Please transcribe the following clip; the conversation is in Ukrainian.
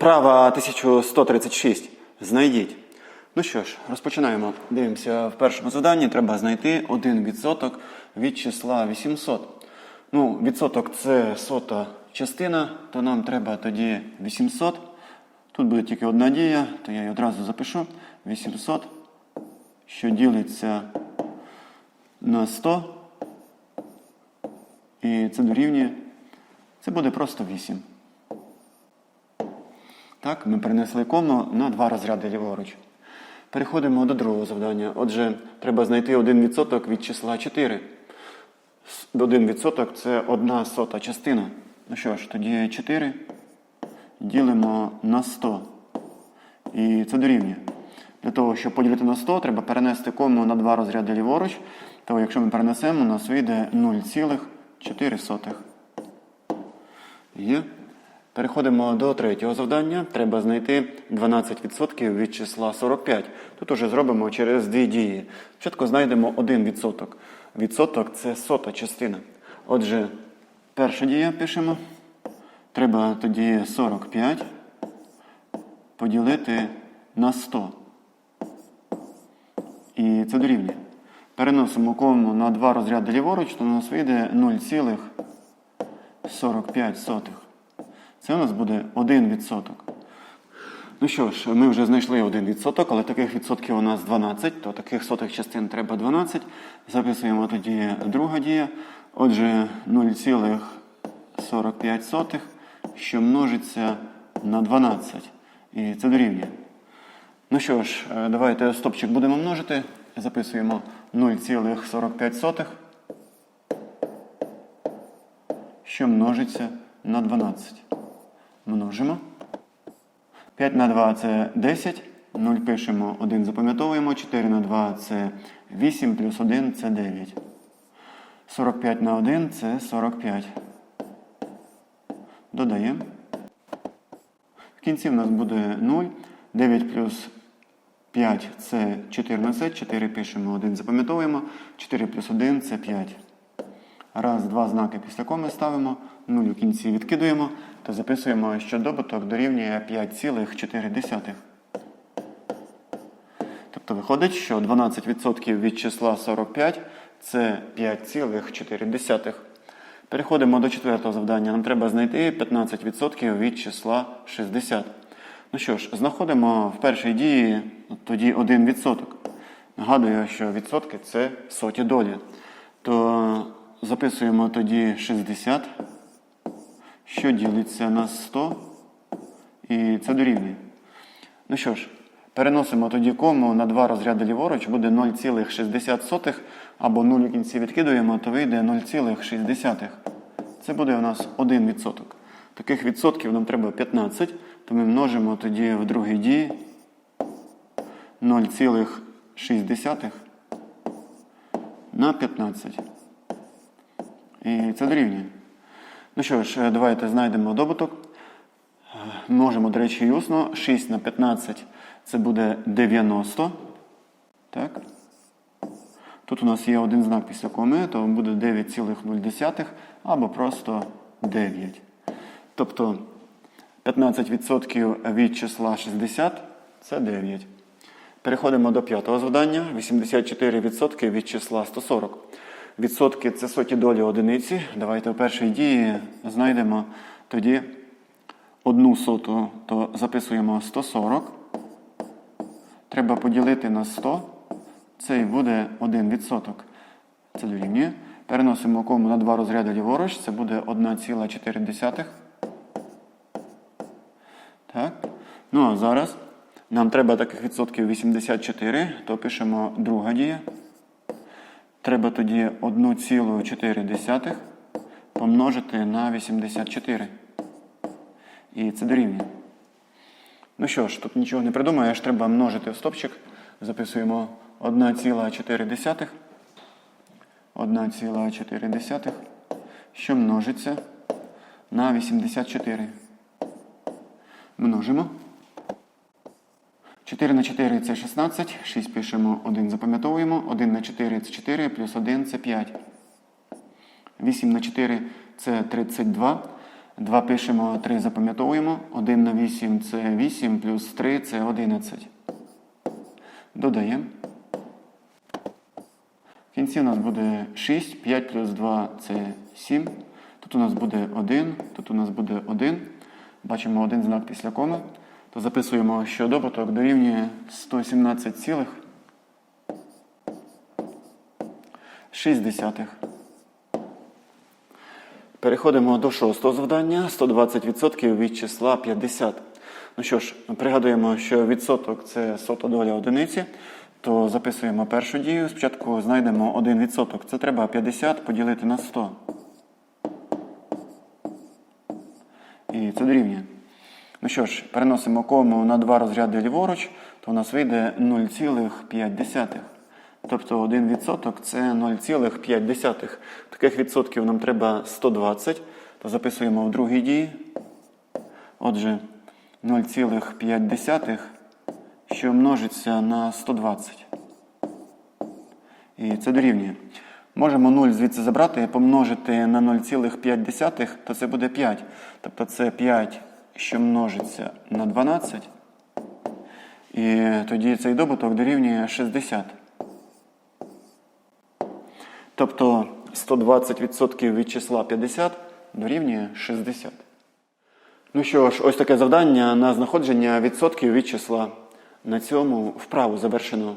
Права 1136. Знайдіть. Ну що ж, розпочинаємо. Дивимося в першому заданні. Треба знайти 1% від числа 800. Ну, відсоток це сота частина, то нам треба тоді 800. Тут буде тільки одна дія, то я її одразу запишу. 800, що ділиться на 100. І це дорівнює. Це буде просто 8. Так, ми перенесли кому на два розряди ліворуч. Переходимо до другого завдання. Отже, треба знайти 1% від числа 4. 1% це одна сота частина. Ну що ж, тоді 4 ділимо на 100. І це дорівнює. Для того, щоб поділити на 100, треба перенести кому на два розряди ліворуч. То якщо ми перенесемо, у нас вийде 0,4. Є. Переходимо до третього завдання. Треба знайти 12% від числа 45. Тут уже зробимо через дві дії. Спочатку знайдемо 1%. Відсоток це сота частина. Отже, перша дія пишемо. Треба тоді 45 поділити на 100. І це дорівнює. Переносимо кому на два розряди ліворуч, то у нас вийде 0,45. Це у нас буде 1%. Ну що ж, ми вже знайшли 1%, але таких відсотків у нас 12, то таких сотих частин треба 12. Записуємо тоді друга дія. Отже, 0,45, що множиться на 12. І це дорівнює. Ну що ж, е, давайте стопчик будемо множити. Записуємо 0,45, що множиться на 12. Множимо. 5 на 2 це 10. 0 пишемо, 1 запам'ятовуємо. 4 на 2 це 8, плюс 1 це 9. 45 на 1 це 45. Додаємо. В кінці в нас буде 0. 9 плюс 5 це 14. 4 пишемо, 1 запам'ятовуємо. 4 плюс 1 це 5. Раз, два знаки після коми ставимо, 0 у кінці відкидуємо та записуємо, що добуток дорівнює 5,4. Тобто виходить, що 12% від числа 45 це 5,4. Переходимо до четвертого завдання. Нам треба знайти 15% від числа 60. Ну що ж, знаходимо в першій дії тоді 1%. Нагадую, що відсотки це соті долі. То записуємо тоді 60, що ділиться на 100, і це дорівнює. Ну що ж, переносимо тоді кому на два розряди ліворуч, буде 0,60 або 0 у кінці відкидуємо, то вийде 0,6. Це буде у нас 1%. Таких відсотків нам треба 15, то ми множимо тоді в другій дії 0,6 на 15. І це дорівнює. Ну що ж, давайте знайдемо добуток. Можемо, до речі, і усно. 6 на 15 це буде 90. Так. Тут у нас є один знак після коми, то буде 9,0 або просто 9. Тобто 15% від числа 60 це 9. Переходимо до п'ятого завдання. 84% від числа 140. Відсотки це соті долі одиниці. Давайте у першій дії знайдемо тоді одну соту, то записуємо 140. Треба поділити на 100. Це і буде 1%. Це дорівнює. Переносимо кому на два розряди ліворуч. Це буде 1,4. Так. Ну а зараз нам треба таких відсотків 84, то пишемо друга дія. Треба тоді 1,4 помножити на 84. І це дорівнює. Ну що ж, тут нічого не придумаєш, треба множити в стопчик. Записуємо 1,4. 1,4, що множиться на 84. Множимо. 4 на 4 це 16, 6 пишемо, 1 запам'ятовуємо, 1 на 4 це 4, плюс 1 це 5. 8 на 4 це 32. 2 пишемо, 3 запам'ятовуємо. 1 на 8 це 8, плюс 3 це 11. Додаємо. В кінці у нас буде 6, 5 плюс 2 це 7. Тут у нас буде 1, тут у нас буде 1. Бачимо один знак після коми. То записуємо, що добуток дорівнює 117,6. Переходимо до шостого завдання. 120% від числа 50. Ну що ж, пригадуємо, що відсоток це сота доля одиниці. То записуємо першу дію. Спочатку знайдемо 1 відсоток. Це треба 50 поділити на 100. І це дорівнює. Ну що ж, переносимо кому на два розряди ліворуч, то у нас вийде 0,5. Тобто 1% це 0,5. Таких відсотків нам треба 120. То записуємо в другій дії. Отже, 0,5, що множиться на 120. І це дорівнює. Можемо 0 звідси забрати помножити на 0,5, то це буде 5. Тобто це 5, що множиться на 12. І тоді цей добуток дорівнює 60. Тобто 120% від числа 50 дорівнює 60. Ну що ж, ось таке завдання на знаходження відсотків від числа. На цьому вправу завершено.